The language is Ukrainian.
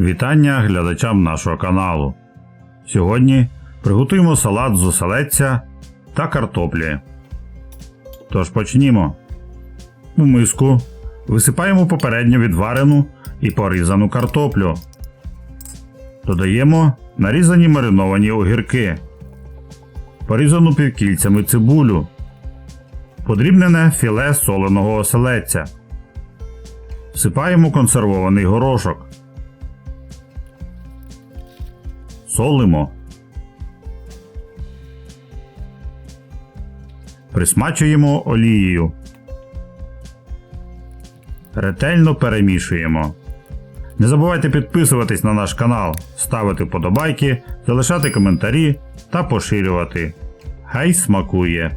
Вітання глядачам нашого каналу. Сьогодні приготуємо салат з оселедця та картоплі. Тож почнімо. У миску висипаємо попередньо відварену і порізану картоплю. Додаємо нарізані мариновані огірки, порізану півкільцями цибулю, подрібнене філе соленого оселедця. Всипаємо консервований горошок. Солимо. Присмачуємо олією. Ретельно перемішуємо. Не забувайте підписуватись на наш канал, ставити вподобайки, залишати коментарі та поширювати. Хай смакує!